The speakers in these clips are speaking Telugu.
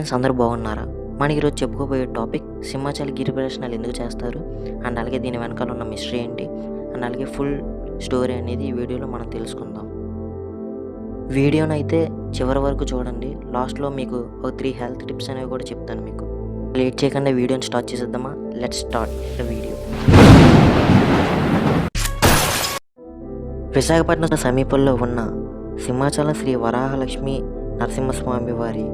ఫ్రెండ్స్ అందరూ బాగున్నారా? మనకి ఈరోజు చెప్పుకోబోయే టాపిక్ సింహాచల్ గిరి ప్రదర్శనలు ఎందుకు చేస్తారు? అండ్ అలాగే దీని వెనకాల ఉన్న మిస్టరీ ఏంటి? అండ్ అలాగే ఫుల్ స్టోరీ అనేది ఈ వీడియోలో మనం తెలుసుకుందాం. వీడియోని అయితే చివరి వరకు చూడండి. లాస్ట్లో మీకు ఒక త్రీ హెల్త్ టిప్స్ అనేవి కూడా చెప్తాను మీకు. లేట్ చేయకుండా వీడియోని స్టార్ట్ చేసేద్దామా? Let start the video. Visakhapatnam సమీపంలో ఉన్న సింహాచలం శ్రీ వరాహలక్ష్మి నరసింహస్వామి వారి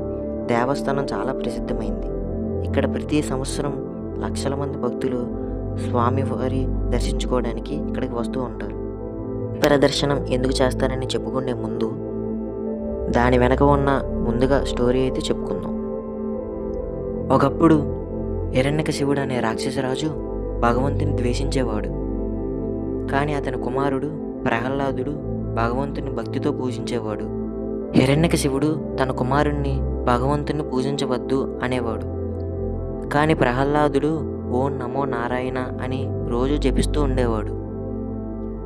దేవస్థానం చాలా ప్రసిద్ధమైంది. ఇక్కడ ప్రతి సంవత్సరం లక్షల మంది భక్తులు స్వామివారి దర్శించుకోవడానికి ఇక్కడికి వస్తూ ఉంటారు. ప్రదర్శనం ఎందుకు చేస్తారని చెప్పుకునే ముందు దాని వెనక ఉన్న ముందుగా స్టోరీ అయితే చెప్పుకుందాం. ఒకప్పుడు హిరణ్యక శివుడు అనే రాక్షసరాజు భగవంతుని ద్వేషించేవాడు. కానీ అతని కుమారుడు ప్రహ్లాదుడు భగవంతుని భక్తితో పూజించేవాడు. హిరణ్యక శివుడు తన కుమారుణ్ణి భగవంతుని పూజించవద్దు అనేవాడు. కానీ ప్రహ్లాదుడు ఓం నమో నారాయణ అని రోజు జపిస్తూ ఉండేవాడు.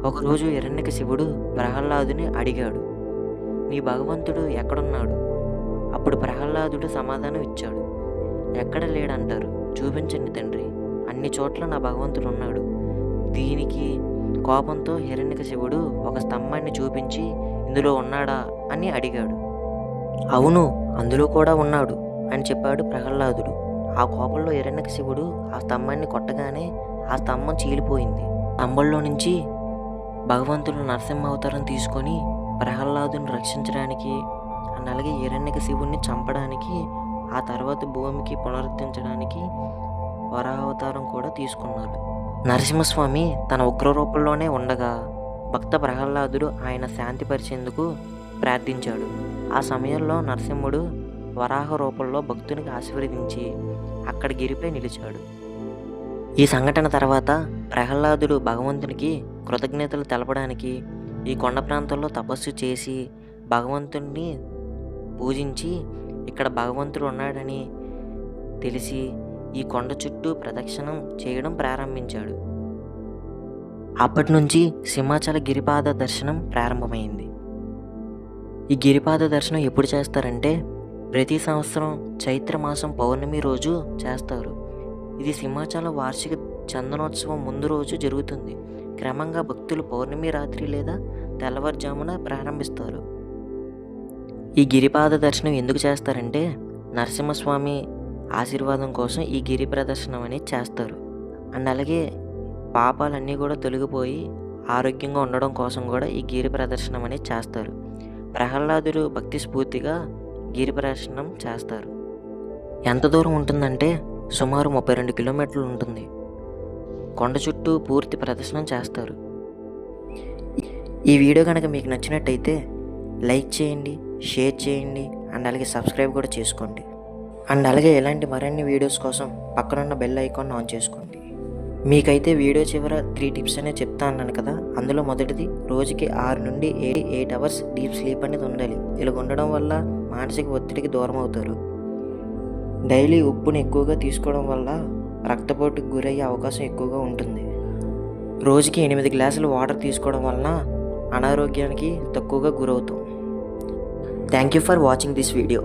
ఒకరోజు హిరణ్యక శివుడు ప్రహ్లాదుని అడిగాడు నీ భగవంతుడు ఎక్కడున్నాడు? అప్పుడు ప్రహ్లాదుడు సమాధానం ఇచ్చాడు ఎక్కడ లేడంటారు? చూపించండి తండ్రి. అన్ని చోట్ల నా భగవంతుడు ఉన్నాడు దీనికి కోపంతో హిరణ్యక శివుడు ఒక స్తంభాన్ని చూపించి ఇందులో ఉన్నాడా అని అడిగాడు. అవును అందులో కూడా ఉన్నాడు అని చెప్పాడు ప్రహ్లాదుడు. ఆ కోపంలో హిరణ్యక శివుడు ఆ స్తంభాన్ని కొట్టగానే ఆ స్తంభం చీలిపోయింది. స్తంభంలో నుంచి భగవంతుడు నరసింహ అవతారం తీసుకొని ప్రహ్లాదుని రక్షించడానికి అలాగే ఎరణ్యక శివుణ్ణి చంపడానికి ఆ తర్వాత భూమికి పునరుద్ధరించడానికి వరావతారం కూడా తీసుకున్నారు నరసింహస్వామి తన ఉగ్ర రూపంలోనే ఉండగా భక్త ప్రహ్లాదుడు ఆయన శాంతిపరిచేందుకు ప్రార్థించాడు. ఆ సమయంలో నరసింహుడు వరాహ రూపంలో భక్తునికి ఆశీర్వదించి అక్కడ గిరిపై నిలిచాడు. ఈ సంఘటన తర్వాత ప్రహ్లాదుడు భగవంతునికి కృతజ్ఞతలు తెలపడానికి ఈ కొండ ప్రాంతంలో తపస్సు చేసి భగవంతుణ్ణి పూజించి ఇక్కడ భగవంతుడు ఉన్నాడని తెలిసి ఈ కొండ చుట్టూ ప్రదక్షిణం చేయడం ప్రారంభించాడు. అప్పటి నుంచి సింహాచల గిరిపాద దర్శనం ప్రారంభమైంది. ఈ గిరిపాద దర్శనం ఎప్పుడు చేస్తారంటే ప్రతి సంవత్సరం చైత్ర మాసం పౌర్ణమి రోజు చేస్తారు. ఇది సింహాచల వార్షిక చందనోత్సవం ముందు రోజు జరుగుతుంది. క్రమంగా భక్తులు పౌర్ణమి రాత్రి లేదా తెల్లవారుజామున ప్రారంభిస్తారు. ఈ గిరిపాద దర్శనం ఎందుకు చేస్తారంటే నరసింహస్వామి ఆశీర్వాదం కోసం ఈ గిరి ప్రదర్శనం అనేది చేస్తారు. అండ్ అలాగే పాపాలన్నీ కూడా తొలగిపోయి ఆరోగ్యంగా ఉండడం కోసం కూడా ఈ గిరి ప్రదర్శనం అనేది చేస్తారు. ప్రహ్లాదుడు భక్తి స్ఫూర్తిగా గిరి ప్రదర్శనం చేస్తారు. ఎంత దూరం ఉంటుందంటే సుమారు ముప్పై రెండు కిలోమీటర్లు ఉంటుంది. కొండ చుట్టూ పూర్తి ప్రదర్శనం చేస్తారు. ఈ వీడియో కనుక మీకు నచ్చినట్టయితే లైక్ చేయండి షేర్ చేయండి అండ్ అలాగే సబ్స్క్రైబ్ కూడా చేసుకోండి. అండ్ అలాగే ఇలాంటి మరిన్ని వీడియోస్ కోసం పక్కనున్న బెల్ ఐకాన్ ఆన్ చేసుకోండి. మీకైతే వీడియో చివర త్రీ టిప్స్ అనే చెప్తా అన్నాను కదా. అందులో మొదటిది రోజుకి ఆరు నుండి eight eight hours deep sleep అనేది ఉండాలి. ఇలా ఉండడం వల్ల మానసిక ఒత్తిడికి దూరం అవుతారు. డైలీ ఉప్పుని ఎక్కువగా తీసుకోవడం వల్ల రక్తపోటుకు గురయ్యే అవకాశం ఎక్కువగా ఉంటుంది. రోజుకి ఎనిమిది గ్లాసులు వాటర్ తీసుకోవడం వలన అనారోగ్యానికి తక్కువగా గురవుతాం. Thank you for watching this video